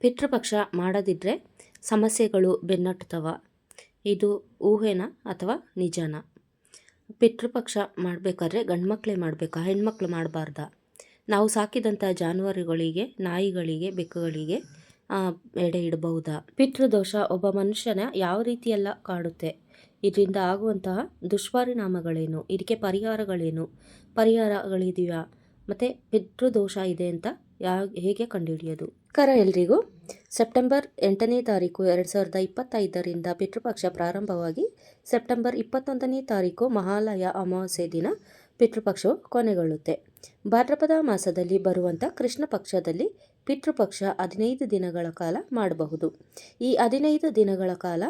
ಪಿತೃಪಕ್ಷ ಮಾಡದಿದ್ದರೆ ಸಮಸ್ಯೆಗಳು ಬೆನ್ನಟ್ಟುತ್ತವ. ಇದು ಊಹೆನ ಅಥವಾ ನಿಜಾನ? ಪಿತೃಪಕ್ಷ ಮಾಡಬೇಕಾದ್ರೆ ಗಂಡ್ಮಕ್ಳೇ ಮಾಡಬೇಕಾ? ಹೆಣ್ಮಕ್ಳು ಮಾಡಬಾರ್ದಾ? ನಾವು ಸಾಕಿದಂಥ ಜಾನುವಾರುಗಳಿಗೆ, ನಾಯಿಗಳಿಗೆ, ಬೆಕ್ಕುಗಳಿಗೆ ಎಡೆ ಇಡಬಹುದಾ? ಪಿತೃದೋಷ ಒಬ್ಬ ಮನುಷ್ಯನ ಯಾವ ರೀತಿಯೆಲ್ಲ ಕಾಡುತ್ತೆ? ಇದರಿಂದ ಆಗುವಂತಹ ದುಷ್ಪರಿಣಾಮಗಳೇನು? ಇದಕ್ಕೆ ಪರಿಹಾರಗಳೇನು? ಪರಿಹಾರಗಳಿದೆಯಾ? ಮತ್ತು ಪಿತೃದೋಷ ಇದೆ ಅಂತ ಯಾ, ಹೇಗೆ ಕಂಡುಹಿಡಿಯೋದು? ಕರ ಎಲ್ರಿಗೂ ಸೆಪ್ಟೆಂಬರ್ ಎಂಟನೇ ತಾರೀಕು ಎರಡು ಸಾವಿರದ ಇಪ್ಪತ್ತೈದರಿಂದ ಪಿತೃಪಕ್ಷ ಪ್ರಾರಂಭವಾಗಿ ಸೆಪ್ಟೆಂಬರ್ ಇಪ್ಪತ್ತೊಂದನೇ ತಾರೀಕು ಮಹಾಲಯ ಅಮಾವಾಸ್ಯೆ ದಿನ ಪಿತೃಪಕ್ಷವು ಕೊನೆಗೊಳ್ಳುತ್ತೆ. ಭಾದ್ರಪದ ಮಾಸದಲ್ಲಿ ಬರುವಂಥ ಕೃಷ್ಣ ಪಕ್ಷದಲ್ಲಿ ಪಿತೃಪಕ್ಷ ಹದಿನೈದು ದಿನಗಳ ಕಾಲ ಮಾಡಬಹುದು. ಈ ಹದಿನೈದು ದಿನಗಳ ಕಾಲ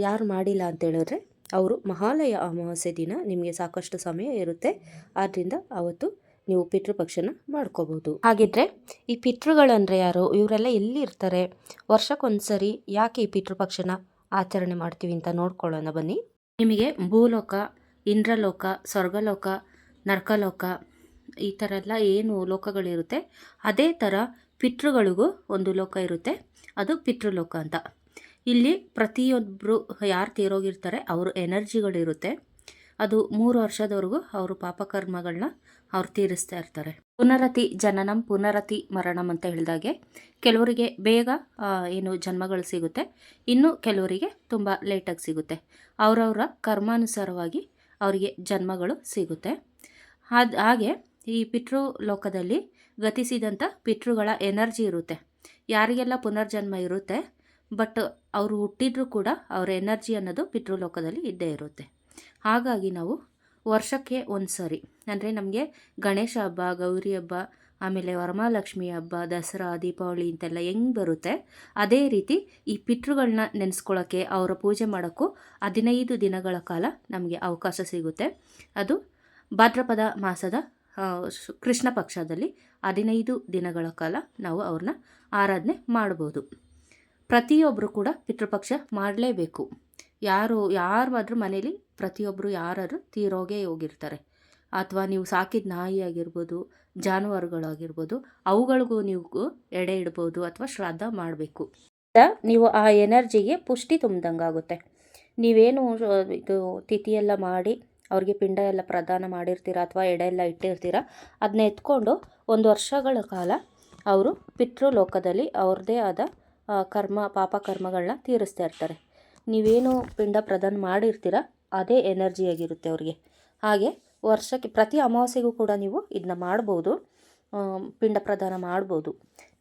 ಯಾರು ಮಾಡಿಲ್ಲ ಅಂತೇಳಿದ್ರೆ ಅವರು ಮಹಾಲಯ ಅಮಾವಾಸ್ಯೆ ದಿನ ನಿಮಗೆ ಸಾಕಷ್ಟು ಸಮಯ ಇರುತ್ತೆ. ಆದ್ದರಿಂದ ಅವತ್ತು ನೀವು ಪಿತೃಪಕ್ಷನ ಮಾಡ್ಕೋಬಹುದು. ಹಾಗಿದ್ರೆ ಈ ಪಿತೃಗಳಂದ್ರೆ ಯಾರು? ಇವರೆಲ್ಲ ಎಲ್ಲಿ ಇರ್ತಾರೆ ವರ್ಷಕ್ಕೊಂದ್ಸರಿ ಯಾಕೆ ಈ ಪಿತೃಪಕ್ಷನ ಆಚರಣೆ ಮಾಡ್ತೀವಿ ಅಂತ ನೋಡ್ಕೊಳ್ಳೋಣ ಬನ್ನಿ. ನಿಮಗೆ ಭೂಲೋಕ, ಇಂದ್ರಲೋಕ, ಸ್ವರ್ಗಲೋಕ, ನರ್ಕಲೋಕ ಈ ಥರ ಎಲ್ಲ ಏನು ಲೋಕಗಳಿರುತ್ತೆ, ಅದೇ ಥರ ಪಿತೃಗಳಿಗೂ ಒಂದು ಲೋಕ ಇರುತ್ತೆ. ಅದು ಪಿತೃಲೋಕ ಅಂತ. ಇಲ್ಲಿ ಪ್ರತಿಯೊಬ್ಬರು ಯಾರು ತೀರೋಗಿರ್ತಾರೆ, ಅವ್ರ ಎನರ್ಜಿಗಳಿರುತ್ತೆ. ಅದು ಮೂರು ವರ್ಷದವರೆಗೂ ಅವರು ಪಾಪಕರ್ಮಗಳನ್ನ ಅವ್ರು ತೀರಿಸ್ತಾ ಇರ್ತಾರೆ. ಪುನರತಿ ಜನನಂ, ಪುನರತಿ ಮರಣಂ ಅಂತ ಹೇಳಿದಾಗೆ ಕೆಲವರಿಗೆ ಬೇಗ ಏನು ಜನ್ಮಗಳು ಸಿಗುತ್ತೆ. ಇನ್ನು ಕೆಲವರಿಗೆ ತುಂಬ ಲೇಟಾಗಿ ಸಿಗುತ್ತೆ. ಅವರವರ ಕರ್ಮಾನುಸಾರವಾಗಿ ಅವರಿಗೆ ಜನ್ಮಗಳು ಸಿಗುತ್ತೆ. ಹಾದ್, ಹಾಗೆ ಈ ಪಿತೃ ಲೋಕದಲ್ಲಿ ಗತಿಸಿದಂಥ ಪಿತೃಗಳ ಎನರ್ಜಿ ಇರುತ್ತೆ. ಯಾರಿಗೆಲ್ಲ ಪುನರ್ಜನ್ಮ ಇರುತ್ತೆ ಬಟ್ ಅವರು ಹುಟ್ಟಿದ್ರೂ ಕೂಡ ಅವರ ಎನರ್ಜಿ ಅನ್ನೋದು ಪಿತೃಲೋಕದಲ್ಲಿ ಇದ್ದೇ ಇರುತ್ತೆ. ಹಾಗಾಗಿ ನಾವು ವರ್ಷಕ್ಕೆ ಒಂದು ಸರಿ. ಅಂದರೆ ನಮಗೆ ಗಣೇಶ ಹಬ್ಬ, ಗೌರಿ ಹಬ್ಬ, ಆಮೇಲೆ ವರಮಹಾಲಕ್ಷ್ಮಿ ಹಬ್ಬ, ದಸರಾ, ದೀಪಾವಳಿ ಅಂತೆಲ್ಲ ಹೆಂಗೆ ಬರುತ್ತೆ, ಅದೇ ರೀತಿ ಈ ಪಿತೃಗಳನ್ನ ನೆನೆಸ್ಕೊಳ್ಳೋಕ್ಕೆ ಅವರ ಪೂಜೆ ಮಾಡೋಕ್ಕೂ ಹದಿನೈದು ದಿನಗಳ ಕಾಲ ನಮಗೆ ಅವಕಾಶ ಸಿಗುತ್ತೆ. ಅದು ಭಾದ್ರಪದ ಮಾಸದ ಕೃಷ್ಣ ಪಕ್ಷದಲ್ಲಿ ಹದಿನೈದು ದಿನಗಳ ಕಾಲ ನಾವು ಅವ್ರನ್ನ ಆರಾಧನೆ ಮಾಡ್ಬೋದು. ಪ್ರತಿಯೊಬ್ಬರು ಕೂಡ ಪಿತೃಪಕ್ಷ ಮಾಡಲೇಬೇಕು. ಯಾರು ಯಾರಾದರೂ ಮನೇಲಿ ಪ್ರತಿಯೊಬ್ಬರು ಯಾರಾದ್ರೂ ತೀರೋಗೇ ಹೋಗಿರ್ತಾರೆ. ಅಥವಾ ನೀವು ಸಾಕಿದ ನಾಯಿ ಆಗಿರ್ಬೋದು ಜಾನುವಾರುಗಳಾಗಿರ್ಬೋದು ಅವುಗಳಿಗೂ ನೀವು ಎಡೆ ಇಡ್ಬೋದು ಅಥವಾ ಶ್ರಾದ್ದ ಮಾಡಬೇಕು. ನೀವು ಆ ಎನರ್ಜಿಗೆ ಪುಷ್ಟಿ ತುಂಬ್ದಂಗಾಗುತ್ತೆ ನೀವೇನು ಇದು ತಿಥಿಯೆಲ್ಲ ಮಾಡಿ, ಅವ್ರಿಗೆ ಪಿಂಡ ಎಲ್ಲ ಪ್ರದಾನ ಮಾಡಿರ್ತೀರ ಅಥವಾ ಎಡೆ ಎಲ್ಲ ಇಟ್ಟಿರ್ತೀರ ಅದನ್ನ ಎತ್ಕೊಂಡು ಒಂದು ವರ್ಷಗಳ ಕಾಲ ಅವರು ಪಿತೃಲೋಕದಲ್ಲಿ ಅವ್ರದ್ದೇ ಆದ ಕರ್ಮ, ಪಾಪ ಕರ್ಮಗಳನ್ನ ತೀರಿಸ್ತಾ ಇರ್ತಾರೆ. ನೀವೇನು ಪಿಂಡ ಪ್ರದಾನ ಮಾಡಿರ್ತೀರ ಅದೇ ಎನರ್ಜಿಯಾಗಿರುತ್ತೆ ಅವ್ರಿಗೆ. ಹಾಗೆ ವರ್ಷಕ್ಕೆ ಪ್ರತಿ ಅಮಾವಾಸ್ಯೆಗೂ ಕೂಡ ನೀವು ಇದನ್ನ ಮಾಡ್ಬೋದು. ಪಿಂಡ ಪ್ರದಾನ ಮಾಡ್ಬೋದು.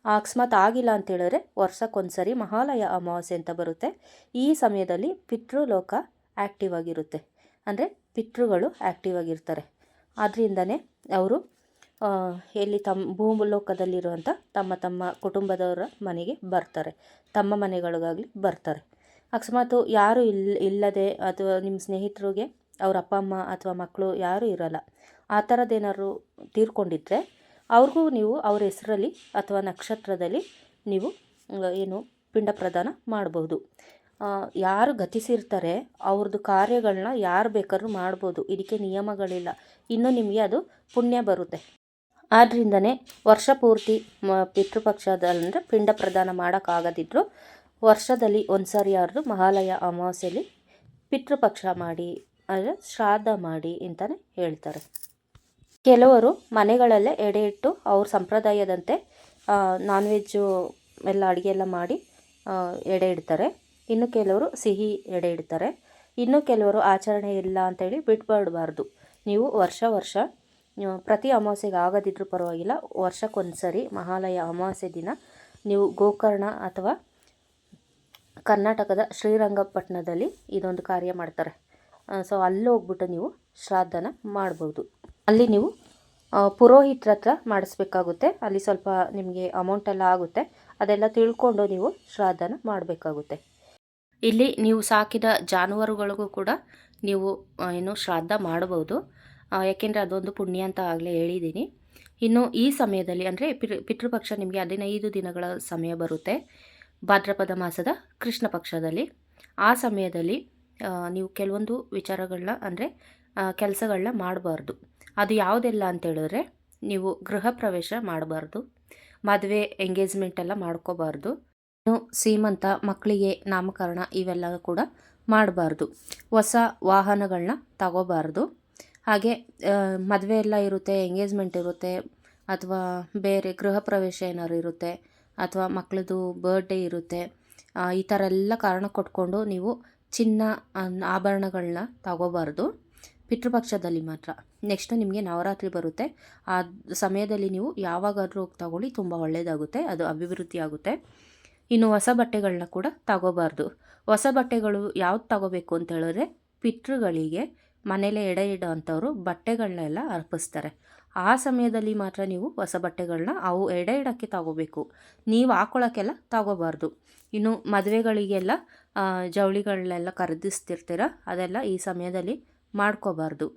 ಅಕಸ್ಮಾತ್ ಆಗಿಲ್ಲ ಅಂತ ಹೇಳಿದ್ರೆ ವರ್ಷಕ್ಕೊಂದ್ಸರಿ ಮಹಾಲಯ ಅಮಾವಾಸ್ಯೆ ಅಂತ ಬರುತ್ತೆ. ಈ ಸಮಯದಲ್ಲಿ ಪಿತೃಲೋಕ ಆ್ಯಕ್ಟಿವ್ ಆಗಿರುತ್ತೆ. ಅಂದರೆ ಪಿತೃಗಳು ಆ್ಯಕ್ಟಿವ್ ಆಗಿರ್ತಾರೆ. ಆದ್ದರಿಂದನೇ ಅವರು ಎಲ್ಲಿ ತಮ್ಮ ಭೂಲೋಕದಲ್ಲಿರುವಂಥ ತಮ್ಮ ತಮ್ಮ ಕುಟುಂಬದವರ ಮನೆಗೆ ಬರ್ತಾರೆ. ತಮ್ಮ ಮನೆಗಳಿಗಾಗಲಿ ಬರ್ತಾರೆ. ಅಕಸ್ಮಾತು ಯಾರು ಇಲ್ಲ ಇಲ್ಲದೆ ಅಥವಾ ನಿಮ್ಮ ಸ್ನೇಹಿತರಿಗೆ ಅವ್ರ ಅಪ್ಪ, ಅಮ್ಮ ಅಥವಾ ಮಕ್ಕಳು ಯಾರೂ ಇರಲ್ಲ. ಆ ಥರದ್ದೇನಾದ್ರು ತೀರ್ಕೊಂಡಿದ್ರೆ ಅವ್ರಿಗೂ ನೀವು ಅವ್ರ ಹೆಸರಲ್ಲಿ ಅಥವಾ ನಕ್ಷತ್ರದಲ್ಲಿ ನೀವು ಏನು ಪಿಂಡ ಪ್ರದಾನ ಮಾಡ್ಬೋದು. ಯಾರು ಗತಿಸಿರ್ತಾರೆ ಅವ್ರದ್ದು ಕಾರ್ಯಗಳನ್ನ ಯಾರು ಬೇಕಾದ್ರೂ ಮಾಡ್ಬೋದು. ಇದಕ್ಕೆ ನಿಯಮಗಳಿಲ್ಲ. ಇನ್ನೂ ನಿಮಗೆ ಅದು ಪುಣ್ಯ ಬರುತ್ತೆ. ಆದ್ದರಿಂದನೇ ವರ್ಷ ಪೂರ್ತಿ ಮ ಪಿತೃಪಕ್ಷದಲ್ಲಂದರೆ ಪಿಂಡ ಪ್ರದಾನ ಮಾಡೋಕ್ಕಾಗದಿದ್ದರೂ ವರ್ಷದಲ್ಲಿ ಒಂದು ಸಾರಿ ಯಾರ್ದು ಮಹಾಲಯ ಅಮಾವಾಸ್ಯೆಯಲ್ಲಿ ಪಿತೃಪಕ್ಷ ಮಾಡಿ, ಅಂದರೆ ಶ್ರಾದ್ದ ಮಾಡಿ ಅಂತಲೇ ಹೇಳ್ತಾರೆ. ಕೆಲವರು ಮನೆಗಳಲ್ಲೇ ಎಡೆ ಇಟ್ಟು ಅವ್ರ ಸಂಪ್ರದಾಯದಂತೆ ನಾನ್ ವೆಜ್ಜು ಎಲ್ಲ ಅಡುಗೆ ಎಲ್ಲ ಮಾಡಿ ಎಡೆ ಇಡ್ತಾರೆ ಇನ್ನು ಕೆಲವರು ಸಿಹಿ ಎಡೆ ಇಡ್ತಾರೆ ಇನ್ನು ಕೆಲವರು ಆಚರಣೆ ಇಲ್ಲ ಅಂತೇಳಿ ಬಿಟ್ಬಿಡಬಾರ್ದು. ನೀವು ವರ್ಷ ವರ್ಷ ಪ್ರತಿ ಅಮಾವಾಸ್ಯೆಗೆ ಆಗದಿದ್ರೂ ಪರವಾಗಿಲ್ಲ ವರ್ಷಕ್ಕೊಂದು ಸರಿ ಮಹಾಲಯ ಅಮಾವಾಸ್ಯೆ ದಿನ ನೀವು ಗೋಕರ್ಣ ಅಥವಾ ಕರ್ನಾಟಕದ ಶ್ರೀರಂಗಪಟ್ಟಣದಲ್ಲಿ ಇದೊಂದು ಕಾರ್ಯ ಮಾಡ್ತಾರೆ. ಸೊ ಅಲ್ಲಿ ಹೋಗ್ಬಿಟ್ಟು ನೀವು ಶ್ರಾದ್ದನ ಮಾಡ್ಬೋದು. ಅಲ್ಲಿ ನೀವು ಪುರೋಹಿತರ ಹತ್ರ ಮಾಡಿಸ್ಬೇಕಾಗುತ್ತೆ. ಅಲ್ಲಿ ಸ್ವಲ್ಪ ನಿಮಗೆ ಅಮೌಂಟ್ ಎಲ್ಲ ಆಗುತ್ತೆ. ಅದೆಲ್ಲ ತಿಳ್ಕೊಂಡು ನೀವು ಶ್ರಾದ್ದನ ಮಾಡಬೇಕಾಗುತ್ತೆ. ಇಲ್ಲಿ ನೀವು ಸಾಕಿದ ಜಾನುವಾರುಗಳಿಗೂ ಕೂಡ ನೀವು ಏನು ಶ್ರಾದ್ದ ಮಾಡಬಹುದು ಯಾಕೆಂದರೆ ಅದೊಂದು ಪುಣ್ಯ ಅಂತ ಆಗಲೇ ಹೇಳಿದ್ದೀನಿ. ಇನ್ನು ಈ ಸಮಯದಲ್ಲಿ ಅಂದರೆ ಪಿತೃಪಕ್ಷ ನಿಮಗೆ ಹದಿನೈದು ದಿನಗಳ ಸಮಯ ಬರುತ್ತೆ. ಭಾದ್ರಪದ ಮಾಸದ ಕೃಷ್ಣ ಪಕ್ಷದಲ್ಲಿ. ಆ ಸಮಯದಲ್ಲಿ ನೀವು ಕೆಲವೊಂದು ವಿಚಾರಗಳನ್ನ ಅಂದರೆ ಕೆಲಸಗಳನ್ನ ಮಾಡಬಾರ್ದು. ಅದು ಯಾವುದೆಲ್ಲ ಅಂತ ಹೇಳಿದ್ರೆ ನೀವು ಗೃಹ ಪ್ರವೇಶ ಮಾಡಬಾರ್ದು. ಮದುವೆ ಎಂಗೇಜ್ಮೆಂಟ್ ಎಲ್ಲ ಮಾಡ್ಕೋಬಾರ್ದು. ಇನ್ನು ಸೀಮಂತ ಮಕ್ಕಳಿಗೆ ನಾಮಕರಣ ಇವೆಲ್ಲ ಕೂಡ ಮಾಡಬಾರ್ದು. ಹೊಸ ವಾಹನಗಳನ್ನ ತಗೋಬಾರ್ದು. ಹಾಗೆ ಮದುವೆ ಎಲ್ಲ ಇರುತ್ತೆ ಎಂಗೇಜ್ಮೆಂಟ್ ಇರುತ್ತೆ, ಅಥವಾ ಬೇರೆ ಗೃಹ ಪ್ರವೇಶ ಏನಾದ್ರು ಇರುತ್ತೆ ಅಥವಾ ಮಕ್ಕಳದು ಬರ್ಡೇ ಇರುತ್ತೆ ಈ ಥರ ಎಲ್ಲ ಕಾರಣ ಕೊಟ್ಕೊಂಡು ನೀವು ಚಿನ್ನ ಆಭರಣಗಳನ್ನ ತಗೋಬಾರ್ದು. ಪಿತೃಪಕ್ಷದಲ್ಲಿ ಮಾತ್ರ. ನೆಕ್ಸ್ಟ್ ನಿಮಗೆ ನವರಾತ್ರಿ ಬರುತ್ತೆ. ಆ ಸಮಯದಲ್ಲಿ ನೀವು ಯಾವಾಗಾದರೂ ಹೋಗಿ ತಗೊಳ್ಳಿ, ತುಂಬ ಒಳ್ಳೆಯದಾಗುತ್ತೆ ಅದು ಅಭಿವೃದ್ಧಿ ಆಗುತ್ತೆ. ಇನ್ನು ಹೊಸ ಬಟ್ಟೆಗಳನ್ನ ಕೂಡ ತಗೋಬಾರ್ದು. ಹೊಸ ಬಟ್ಟೆಗಳು ಯಾವ್ದು ತಗೋಬೇಕು ಅಂತ ಹೇಳಿದ್ರೆ, ಪಿತೃಗಳಿಗೆ ಮನೇಲೆ ಎಡೆ ಇಡೋ ಅಂಥವ್ರು ಬಟ್ಟೆಗಳನ್ನೆಲ್ಲ ಅರ್ಪಿಸ್ತಾರೆ. ಆ ಸಮಯದಲ್ಲಿ ಮಾತ್ರ ನೀವು ಹೊಸ ಬಟ್ಟೆಗಳನ್ನ ಅವು ಎಡೆ ಇಡೋಕ್ಕೆ ತಗೋಬೇಕು. ನೀವು ಹಾಕೊಳ್ಳೋಕ್ಕೆಲ್ಲ ತಗೋಬಾರ್ದು. ಇನ್ನು ಮದುವೆಗಳಿಗೆಲ್ಲ ಜವಳಿಗಳನ್ನೆಲ್ಲ ಖರೀದಿಸ್ತಿರ್ತೀರ, ಅದೆಲ್ಲ ಈ ಸಮಯದಲ್ಲಿ ಮಾಡ್ಕೋಬಾರ್ದು.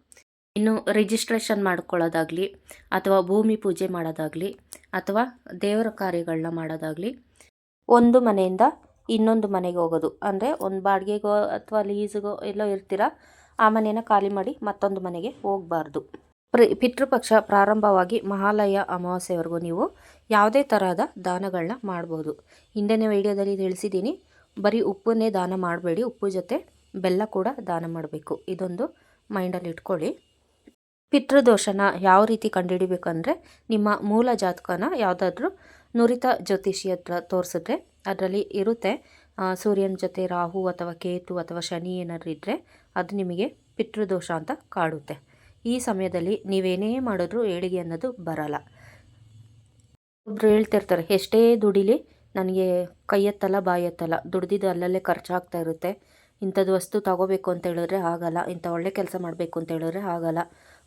ಇನ್ನು ರಿಜಿಸ್ಟ್ರೇಷನ್ ಮಾಡ್ಕೊಳ್ಳೋದಾಗಲಿ, ಅಥವಾ ಭೂಮಿ ಪೂಜೆ ಮಾಡೋದಾಗಲಿ, ಅಥವಾ ದೇವರ ಕಾರ್ಯಗಳನ್ನ ಮಾಡೋದಾಗಲಿ, ಒಂದು ಮನೆಯಿಂದ ಇನ್ನೊಂದು ಮನೆಗೆ ಹೋಗೋದು. ಅಂದರೆ ಒಂದು ಬಾಡಿಗೆಗೋ, ಅಥವಾ ಲೀಸ್ಗೋ ಎಲ್ಲೋ ಇರ್ತೀರ, ಆ ಮನೇನ ಖಾಲಿ ಮಾಡಿ ಮತ್ತೊಂದು ಮನೆಗೆ ಹೋಗಬಾರ್ದು. ಪ್ರಿ, ಪಿತೃಪಕ್ಷ ಪ್ರಾರಂಭವಾಗಿ ಮಹಾಲಯ ಅಮಾವಾಸ್ಯೆವರೆಗೂ ನೀವು ಯಾವುದೇ ತರಹದ ದಾನಗಳನ್ನ ಮಾಡ್ಬೋದು. ಹಿಂದಿನ ವಿಡಿಯೋದಲ್ಲಿ ತಿಳಿಸಿದ್ದೀನಿ, ಬರೀ ಉಪ್ಪನ್ನೇ ದಾನ ಮಾಡಬೇಡಿ, ಉಪ್ಪು ಜೊತೆ ಬೆಲ್ಲ ಕೂಡ ದಾನ ಮಾಡಬೇಕು. ಇದೊಂದು ಮೈಂಡಲ್ಲಿ ಇಟ್ಕೊಳ್ಳಿ. ಪಿತೃದೋಷನ ಯಾವ ರೀತಿ ಕಂಡುಹಿಡಿಬೇಕಂದ್ರೆ, ನಿಮ್ಮ ಮೂಲ ಜಾತಕನ ಯಾವುದಾದ್ರೂ ನುರಿತ ಜ್ಯೋತಿಷಿ ಹತ್ರ ತೋರಿಸಿದ್ರೆ, ಅದರಲ್ಲಿ ಇರುತ್ತೆ ಸೂರ್ಯನ ಜೊತೆ ರಾಹು ಅಥವಾ ಕೇತು ಅಥವಾ ಶನಿ ಏನಾದ್ರು ಇದ್ದರೆ ಅದು ನಿಮಗೆ ಪಿತೃದೋಷ ಅಂತ ಕಾಡುತ್ತೆ. ಈ ಸಮಯದಲ್ಲಿ ನೀವೇನೇ ಮಾಡಿದ್ರೂ ಏಳಿಗೆ ಅನ್ನೋದು ಬರಲ್ಲ. ಒಬ್ರು ಹೇಳ್ತಿರ್ತಾರೆ ಎಷ್ಟೇ ದುಡಿಲಿ, ನನಗೆ ಕೈ ಎತ್ತಲ್ಲ ಬಾಯಿ ಎತ್ತಲ್ಲ ದುಡ್ದಿದ್ದು ಅಲ್ಲಲ್ಲೇ ಖರ್ಚಾಗ್ತಾ ಇರುತ್ತೆ. ಇಂಥದ್ದು ವಸ್ತು ತಗೋಬೇಕು ಅಂತ ಹೇಳಿದ್ರೆ ಆಗಲ್ಲ. ಇಂಥ ಒಳ್ಳೆ ಕೆಲಸ ಮಾಡಬೇಕು ಅಂತ ಹೇಳಿದ್ರೆ ಆಗಲ್ಲ.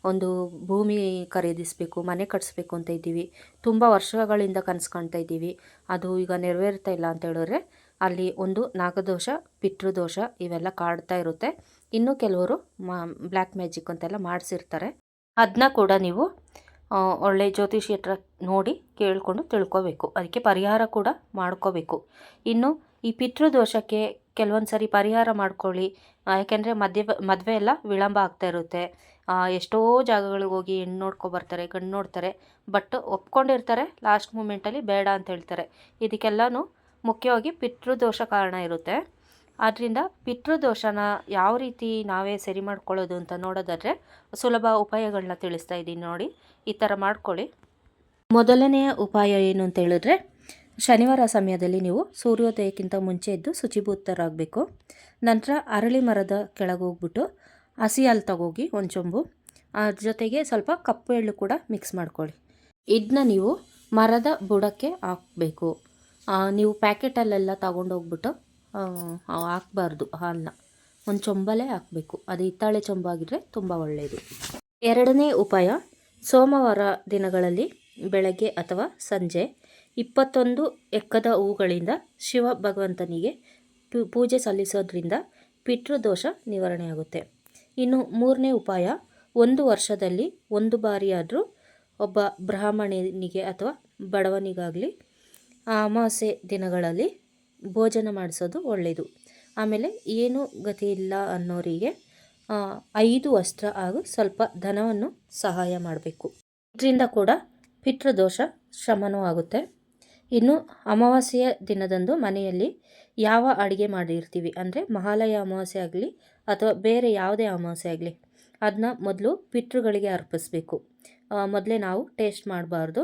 ಒಂದು ಭೂಮಿ ಖರೀದಿಸಬೇಕು, ಮನೆ ಕಟ್ಟಿಸ್ಬೇಕು ಅಂತ ಇದ್ದೀವಿ. ತುಂಬ ವರ್ಷಗಳಿಂದ ಕನಸು ಕಾಣ್ತಾ ಇದ್ದೀವಿ. ಅದು ಈಗ ನೆರವೇರ್ತಾ ಇಲ್ಲ ಅಂತ ಹೇಳಿದ್ರೆ ಅಲ್ಲಿ ಒಂದು ನಾಗದೋಷ, ಪಿತೃದೋಷ ಇವೆಲ್ಲ ಕಾಡ್ತಾ ಇರುತ್ತೆ. ಇನ್ನು ಕೆಲವರು ಮಾ ಬ್ಲ್ಯಾಕ್ ಮ್ಯಾಜಿಕ್ ಅಂತೆಲ್ಲ ಮಾಡಿಸಿರ್ತಾರೆ. ಅದನ್ನ ಕೂಡ ನೀವು ಒಳ್ಳೆ ಜ್ಯೋತಿಷಿ ಹತ್ರ ನೋಡಿ ಕೇಳಿಕೊಂಡು ತಿಳ್ಕೋಬೇಕು. ಅದಕ್ಕೆ ಪರಿಹಾರ ಕೂಡ ಮಾಡ್ಕೋಬೇಕು. ಇನ್ನು ಈ ಪಿತೃದೋಷಕ್ಕೆ ಕೆಲವೊಂದು ಸರಿ ಪರಿಹಾರ ಮಾಡ್ಕೊಳ್ಳಿ. ಯಾಕೆಂದರೆ ಮದುವೆ ಮದುವೆ ಎಲ್ಲ ವಿಳಂಬ ಆಗ್ತಾ ಇರುತ್ತೆ. ಎಷ್ಟೋ ಜಾಗಗಳಿಗೆ ಹೋಗಿ ಹೆಣ್ಣು ನೋಡ್ಕೊಬರ್ತಾರೆ ಗಂಡು ನೋಡ್ತಾರೆ. ಬಟ್ ಒಪ್ಕೊಂಡಿರ್ತಾರೆ ಲಾಸ್ಟ್ ಮೂಮೆಂಟಲ್ಲಿ ಬೇಡ ಅಂತ ಹೇಳ್ತಾರೆ. ಇದಕ್ಕೆಲ್ಲನೂ ಮುಖ್ಯವಾಗಿ ಪಿತೃದೋಷ ಕಾರಣ ಇರುತ್ತೆ. ಆದ್ದರಿಂದ ಪಿತೃದೋಷನ ಯಾವ ರೀತಿ ನಾವೇ ಸರಿ ಮಾಡ್ಕೊಳ್ಳೋದು ಅಂತ ನೋಡೋದಾದರೆ ಸುಲಭ ಉಪಾಯಗಳನ್ನ ತಿಳಿಸ್ತಾ ಇದ್ದೀನಿ ನೋಡಿ. ಈ ಥರ ಮಾಡ್ಕೊಳ್ಳಿ. ಮೊದಲನೆಯ ಉಪಾಯ ಏನು ಅಂತ ಹೇಳಿದ್ರೆ, ಶನಿವಾರ ಸಮಯದಲ್ಲಿ ನೀವು ಸೂರ್ಯೋದಯಕ್ಕಿಂತ ಮುಂಚೆ ಎದ್ದು ಶುಚಿಭೂತರಾಗಬೇಕು. ನಂತರ ಅರಳಿ ಮರದ ಕೆಳಗೆ ಹೋಗ್ಬಿಟ್ಟು ಹಸಿ ಹಾಲು ತಗೋಗಿ ಒಂದು ಚೊಂಬು ಅದ್ರ ಜೊತೆಗೆ ಸ್ವಲ್ಪ ಕಪ್ಪು ಎಳ್ಳು ಕೂಡ ಮಿಕ್ಸ್ ಮಾಡ್ಕೊಳ್ಳಿ. ಇದನ್ನ ನೀವು ಮರದ ಬುಡಕ್ಕೆ ಹಾಕಬೇಕು. ನೀವು ಪ್ಯಾಕೆಟಲ್ಲೆಲ್ಲ ತಗೊಂಡೋಗ್ಬಿಟ್ಟು ಹಾಕಬಾರ್ದು ಹಾಲನ್ನ ಒಂದು ಚೊಂಬಲೇ ಹಾಕಬೇಕು. ಅದು ಹಿತ್ತಾಳೆ ಚೊಂಬಾಗಿದ್ರೆ ತುಂಬ ಒಳ್ಳೆಯದು ಎರಡನೇ ಉಪಾಯ, ಸೋಮವಾರ ದಿನಗಳಲ್ಲಿ ಬೆಳಗ್ಗೆ ಅಥವಾ ಸಂಜೆ ಇಪ್ಪತ್ತೊಂದು ಎಕ್ಕದ ಹೂಗಳಿಂದ ಶಿವ ಭಗವಂತನಿಗೆ ಪೂಜೆ ಸಲ್ಲಿಸೋದ್ರಿಂದ ಪಿತೃದೋಷ ನಿವಾರಣೆಯಾಗುತ್ತೆ. ಇನ್ನು ಮೂರನೇ ಉಪಾಯ, ಒಂದು ವರ್ಷದಲ್ಲಿ ಒಂದು ಬಾರಿಯಾದರೂ ಒಬ್ಬ ಬ್ರಾಹ್ಮಣನಿಗೆ ಅಥವಾ ಬಡವನಿಗಾಗಲಿ ಅಮಾವಾಸ್ಯೆ ದಿನಗಳಲ್ಲಿ ಭೋಜನ ಮಾಡಿಸೋದು ಒಳ್ಳೆಯದು. ಆಮೇಲೆ ಏನು ಗತಿ ಇಲ್ಲ ಅನ್ನೋರಿಗೆ ಐದು ವಸ್ತ್ರ ಹಾಗೂ ಸ್ವಲ್ಪ ಧನವನ್ನು ಸಹಾಯ ಮಾಡಬೇಕು. ಇದರಿಂದ ಕೂಡ ಪಿತೃದೋಷ ಶಮನೂ ಆಗುತ್ತೆ. ಇನ್ನು ಅಮಾವಾಸ್ಯೆಯ ದಿನದಂದು ಮನೆಯಲ್ಲಿ ಯಾವ ಅಡುಗೆ ಮಾಡಿರ್ತೀವಿ ಅಂದರೆ ಮಹಾಲಯ ಅಮಾವಾಸ್ಯೆ ಆಗಲಿ ಅಥವಾ ಬೇರೆ ಯಾವುದೇ ಅಮಾವಾಸ್ಯೆ ಆಗಲಿ ಅದನ್ನ ಮೊದಲು ಪಿತೃಗಳಿಗೆ ಅರ್ಪಿಸ್ಬೇಕು. ಮೊದಲೇ ನಾವು ಟೇಸ್ಟ್ ಮಾಡಬಾರ್ದು.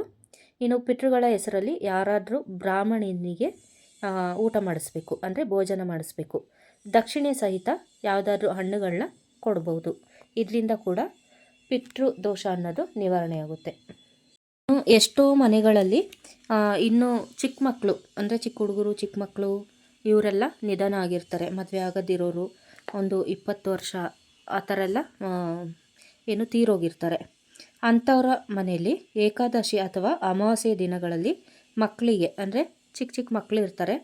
ಇನ್ನು ಪಿತೃಗಳ ಹೆಸರಲ್ಲಿ ಯಾರಾದರೂ ಬ್ರಾಹ್ಮಣನಿಗೆ ಊಟ ಮಾಡಿಸ್ಬೇಕು, ಅಂದರೆ ಭೋಜನ ಮಾಡಿಸ್ಬೇಕು. ದಕ್ಷಿಣೆ ಸಹಿತ ಯಾವುದಾದ್ರೂ ಹಣ್ಣುಗಳನ್ನ ಕೊಡ್ಬೋದು. ಇದರಿಂದ ಕೂಡ ಪಿತೃ ದೋಷ ಅನ್ನೋದು ನಿವಾರಣೆಯಾಗುತ್ತೆ ಎಷ್ಟೋ ಮನೆಗಳಲ್ಲಿ ಇನ್ನೂ ಚಿಕ್ಕ ಮಕ್ಕಳು ಅಂದರೆ ಚಿಕ್ಕ ಹುಡುಗರು, ಚಿಕ್ಕ ಮಕ್ಕಳು ಇವರೆಲ್ಲ ನಿಧನ ಆಗಿರ್ತಾರೆ. ಮದುವೆ ಆಗದಿರೋರು ಒಂದು ಇಪ್ಪತ್ತು ವರ್ಷ, ಆ ಥರ ಎಲ್ಲ ಏನು ತೀರೋಗಿರ್ತಾರೆ. ಅಂಥವರ ಮನೆಯಲ್ಲಿ ಏಕಾದಶಿ ಅಥವಾ ಅಮಾವಾಸ್ಯೆ ದಿನಗಳಲ್ಲಿ ಮಕ್ಕಳಿಗೆ, ಅಂದರೆ ಚಿಕ್ಕ ಚಿಕ್ಕ ಮಕ್ಕಳು ಇರ್ತಾರೆ,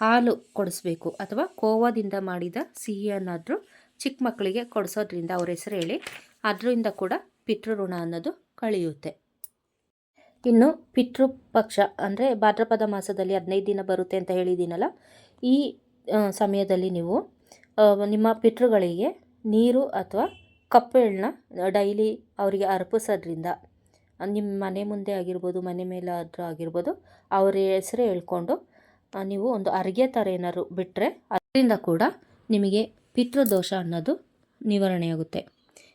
ಹಾಲು ಕೊಡಿಸ್ಬೇಕು ಅಥವಾ ಕೋವಾದಿಂದ ಮಾಡಿದ ಸಿಹಿಯನ್ನಾದರೂ ಚಿಕ್ಕ ಮಕ್ಕಳಿಗೆ ಕೊಡಿಸೋದ್ರಿಂದ ಅವ್ರ ಹೆಸರು ಹೇಳಿ, ಅದರಿಂದ ಕೂಡ ಪಿತೃ ಋಣ ಅನ್ನೋದು ಕಳೆಯುತ್ತೆ. ಇನ್ನು ಪಿತೃಪಕ್ಷ ಅಂದರೆ ಭಾದ್ರಪದ ಮಾಸದಲ್ಲಿ ಹದಿನೈದು ದಿನ ಬರುತ್ತೆ ಅಂತ ಹೇಳಿದ್ದೀನಲ್ಲ, ಈ ಸಮಯದಲ್ಲಿ ನೀವು ನಿಮ್ಮ ಪಿತೃಗಳಿಗೆ ನೀರು ಅಥವಾ ಕಪ್ಪೆಳನ್ನ ಡೈಲಿ ಅವರಿಗೆ ಅರ್ಪಿಸೋದ್ರಿಂದ ನಿಮ್ಮ ಮನೆ ಮುಂದೆ ಆಗಿರ್ಬೋದು, ಮನೆ ಮೇಲೆ ಆದರೂ ಆಗಿರ್ಬೋದು, ಅವರ ಹೆಸರು ಹೇಳ್ಕೊಂಡು ನೀವು ಒಂದು ಅರ್ಗೆ ಥರ ಏನಾದ್ರು ಬಿಟ್ಟರೆ ಅದರಿಂದ ಕೂಡ ನಿಮಗೆ ಪಿತೃದೋಷ ಅನ್ನೋದು ನಿವಾರಣೆಯಾಗುತ್ತೆ.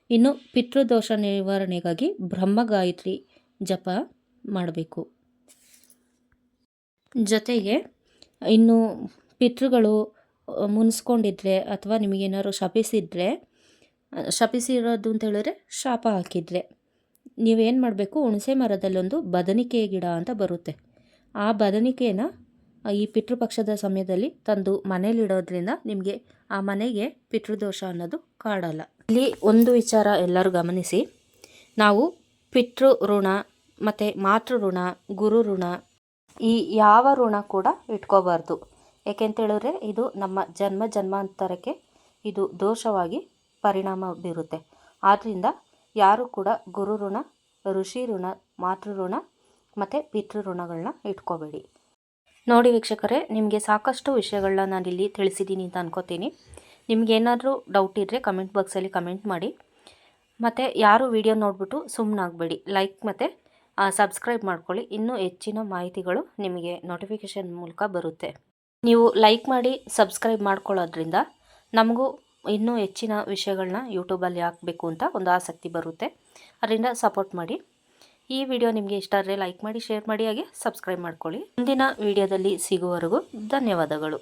ಇನ್ನು ಪಿತೃದೋಷ ನಿವಾರಣೆಗಾಗಿ ಬ್ರಹ್ಮಗಾಯತ್ರಿ ಜಪ ಮಾಡಬೇಕು. ಜೊತೆಗೆ ಇನ್ನು ಪಿತೃಗಳು ಮುನಿಸ್ಕೊಂಡಿದ್ರೆ ಅಥವಾ ನಿಮಗೇನಾದ್ರು ಶಪಿಸಿದ್ರೆ ಶಪಿಸಿರೋದು ಅಂತ ಹೇಳಿದ್ರೆ ಶಾಪ ಹಾಕಿದ್ರೆ. ನೀವೇನು ಮಾಡಬೇಕು? ಹುಣಸೆ ಮರದಲ್ಲೊಂದು ಬದನಿಕೆ ಗಿಡ ಅಂತ ಬರುತ್ತೆ. ಆ ಬದನಿಕೆನ ಈ ಪಿತೃಪಕ್ಷದ ಸಮಯದಲ್ಲಿ ತಂದು ಮನೇಲಿಡೋದ್ರಿಂದ ನಿಮಗೆ ಆ ಮನೆಗೆ ಪಿತೃದೋಷ ಅನ್ನೋದು ಕಾಡಲ್ಲ. ಇಲ್ಲಿ ಒಂದು ವಿಚಾರ ಎಲ್ಲರೂ ಗಮನಿಸಿ. ನಾವು ಪಿತೃ ಋಣ ಮತ್ತು ಮಾತೃ ಋಣ, ಗುರು ಋಣ ಈ ಯಾವ ಋಣ ಕೂಡ ಇಟ್ಕೋಬಾರ್ದು. ಏಕೆಂತೇಳಿದ್ರೆ ಇದು ನಮ್ಮ ಜನ್ಮ ಜನ್ಮಾಂತರಕ್ಕೆ ಇದು ದೋಷವಾಗಿ ಪರಿಣಾಮ ಬೀರುತ್ತೆ. ಆದ್ದರಿಂದ ಯಾರು ಕೂಡ ಗುರು ಋಣ ಋಷಿ ಋಣ ಮಾತೃ ಋಣ ಮತ್ತು ಪಿತೃ ಋಣಗಳನ್ನ ಇಟ್ಕೋಬೇಡಿ. ನೋಡಿ ವೀಕ್ಷಕರೇ, ನಿಮಗೆ ಸಾಕಷ್ಟು ವಿಷಯಗಳನ್ನ ನಾನಿಲ್ಲಿ ತಿಳಿಸಿದ್ದೀನಿ ಅಂತ ಅನ್ಕೋತೀನಿ. ನಿಮಗೇನಾದರೂ ಡೌಟ್ ಇದ್ದರೆ ಕಮೆಂಟ್ ಬಾಕ್ಸಲ್ಲಿ ಕಮೆಂಟ್ ಮಾಡಿ. ಮತ್ತು ಯಾರು ವಿಡಿಯೋ ನೋಡಿಬಿಟ್ಟು ಸುಮ್ಮನಾಗಬೇಡಿ ಲೈಕ್ ಮತ್ತು ಸಬ್ಸ್ಕ್ರೈಬ್ ಮಾಡ್ಕೊಳ್ಳಿ. ಇನ್ನೂ ಹೆಚ್ಚಿನ ಮಾಹಿತಿಗಳು ನಿಮಗೆ ನೋಟಿಫಿಕೇಷನ್ ಮೂಲಕ ಬರುತ್ತೆ. ನೀವು ಲೈಕ್ ಮಾಡಿ ಸಬ್ಸ್ಕ್ರೈಬ್ ಮಾಡ್ಕೊಳ್ಳೋದ್ರಿಂದ ನಮಗೂ ಇನ್ನೂ ಹೆಚ್ಚಿನ ವಿಷಯಗಳನ್ನ ಯೂಟ್ಯೂಬಲ್ಲಿ ಹಾಕಬೇಕು ಅಂತ ಒಂದು ಆಸಕ್ತಿ ಬರುತ್ತೆ. ಅದರಿಂದ ಸಪೋರ್ಟ್ ಮಾಡಿ. ಈ ವಿಡಿಯೋ ನಿಮಗೆ ಇಷ್ಟ ಆದರೆ ಲೈಕ್ ಮಾಡಿ ಶೇರ್ ಮಾಡಿ, ಹಾಗೆ ಸಬ್ಸ್ಕ್ರೈಬ್ ಮಾಡ್ಕೊಳ್ಳಿ. ಮುಂದಿನ ವಿಡಿಯೋದಲ್ಲಿ ಸಿಗುವವರೆಗೂ ಧನ್ಯವಾದಗಳು.